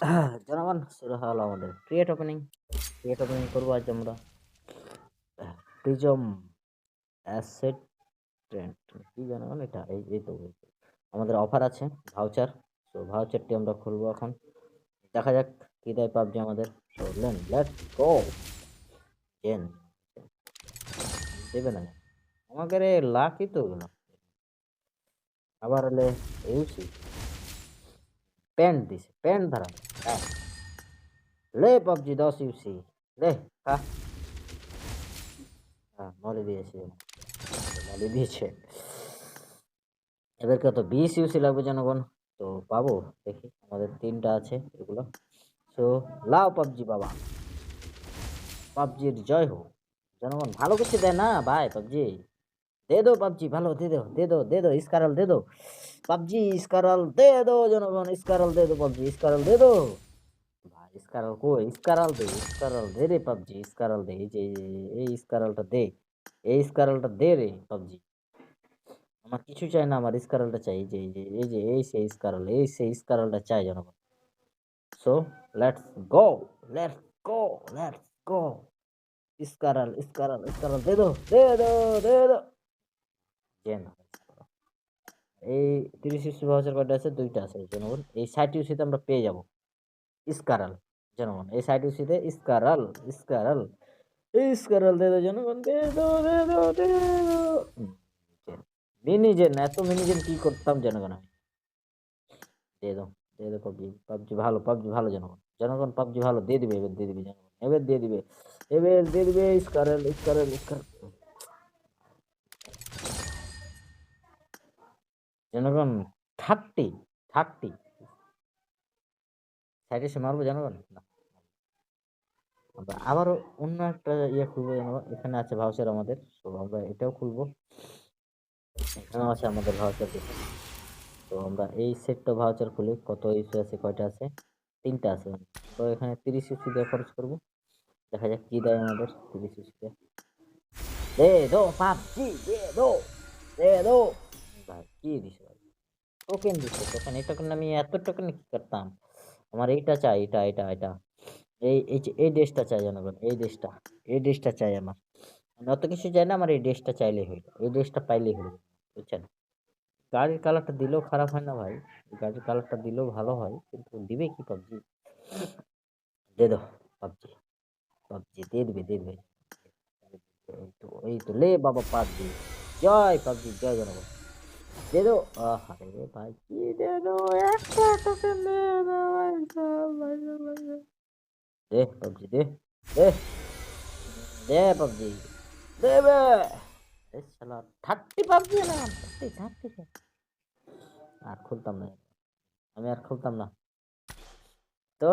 জনগণ শুরু হলো আমাদের। ক্রিয়েট ওপেনিং ক্রিয়েট ওপেনিং করব আজ আমরা। প্রিজম অ্যাসেট ট্রেন্ড কি জনগণ এটা? এই এই তো আমাদের অফার আছে ভাউচার তো ভাউচারটি আমরা খুলবো এখন। দেখা যাক কি দেয় পাবজি আমাদের। লেন লেটস গো জেন দেবে না? আমাকে রে লাকই তো। গেল আবার হলে ইউসি প্যান্ট দিছে প্যান্ট ধরা লে পাবজি দশ ইউসি লে খা হ্যাঁ মলে দিয়েছে মলে দিয়েছে এবার কত বিশ ইউসি লাগবে জনগণ তো পাবো দেখি আমাদের তিনটা আছে এগুলো তো লাও পাবজি বাবা পাবজির জয় হোক জনগণ ভালো কিছু দেয় না ভাই পাবজি দে দো পাবজি ভালো দে দো দে দো দে দো স্কারাল দে দো পাবজি স্কারাল দে দো জনগণ স্কারাল দে দো পাবজি স্কারাল দে দো ভাই স্কারাল কই স্কারাল দে স্কারাল দে রে পাবজি স্কারাল দে এই যে এই যে- এই স্কারালটা দে এই স্কারালটা দে রে পাবজি আমার কিছু চাই না আমার স্কারালটা চাই এই যে এই যে এই যে এই সেই স্কারাল এই সেই স্কারালটা চাই জনগণ so let's go let's go let's go স্কারাল স্কারাল স্কারাল দে দো দে দো দে দো জেন এই তিরিশ ইউসি ভাউচার আছে, দুইটা আছে, জনগণ। এই ষাট ইউসিতে আমরা পেয়ে যাব। স্কারাল, জনগণ। এই ষাট ইউসিতে স্কারাল স্কারাল স্কারাল দে দো, জনগণ, দে দো দে দো, দে মিনি জেন এত মিনি জেন কি করতাম জনগণ আমি? দিয়ে দাও দিয়ে দাও পাবজি পাবজি ভালো পাবজি ভালো জনগণ। জনগণ পাবজি ভালো, দিয়ে দিবে, এবার দিয়ে দিবে জনগণ। এবার দিয়ে দিবে, এবার দিয়ে দিবে স্কারেল স্কারেল স্কারেল। জনগণ থার্টি থার্টি সাইডে সে মারবো জনগণ? আবারও অন্য একটা ইয়ে খুলবো জনগণ। এখানে আছে ভাউচার আমাদের, তো আমরা এটাও খুলবো। এখানেও আছে আমাদের ভাউচার তো আমরা এই সেটটা ভাউচার খুলি। কত ইস্যু আছে, কয়টা আছে? তিনটা আছে। তো এখানে তিরিশ ইস্যু দিয়ে খরচ করব। দেখা যাক কি দেয় আমাদের তিরিশ ইস্যুতে। দে দো, পাবজি, দে দো দে দো। কি দিছে ভাই টোকেন দিছে টোকেন এই টোকেন আমি এত টোকেন কি করতাম? আমার এইটা চাই এটা এটা এটা এই এই এই ড্রেসটা চাই জনগণ, এই ড্রেসটা এই ড্রেসটা চাই আমার। আমি অত কিছু চাই না, আমার এই ড্রেসটা চাইলেই হইল এই ড্রেসটা পাইলেই হইল বুঝছেন? গাড়ির কালারটা দিলেও খারাপ হয় না ভাই, গাড়ির কালারটা দিলেও ভালো হয়, কিন্তু দিবে কি পাবজি দে দাও পাবজি পাবজি দিয়ে দিবে দিয়ে দিবে। এই তো এই তো লে বাবা পাবজি জয় পাবজি জয় জনগণ। দে দো আরে ভাই, কি দে একটা টোকেন দে দো। দে, পাবজি, দে দে দে, পাবজি দেবে এই শালা, থার্টি পাবজি না, থার্টি থার্টি আর খুলতাম না। আমি আর খুলতাম না। তো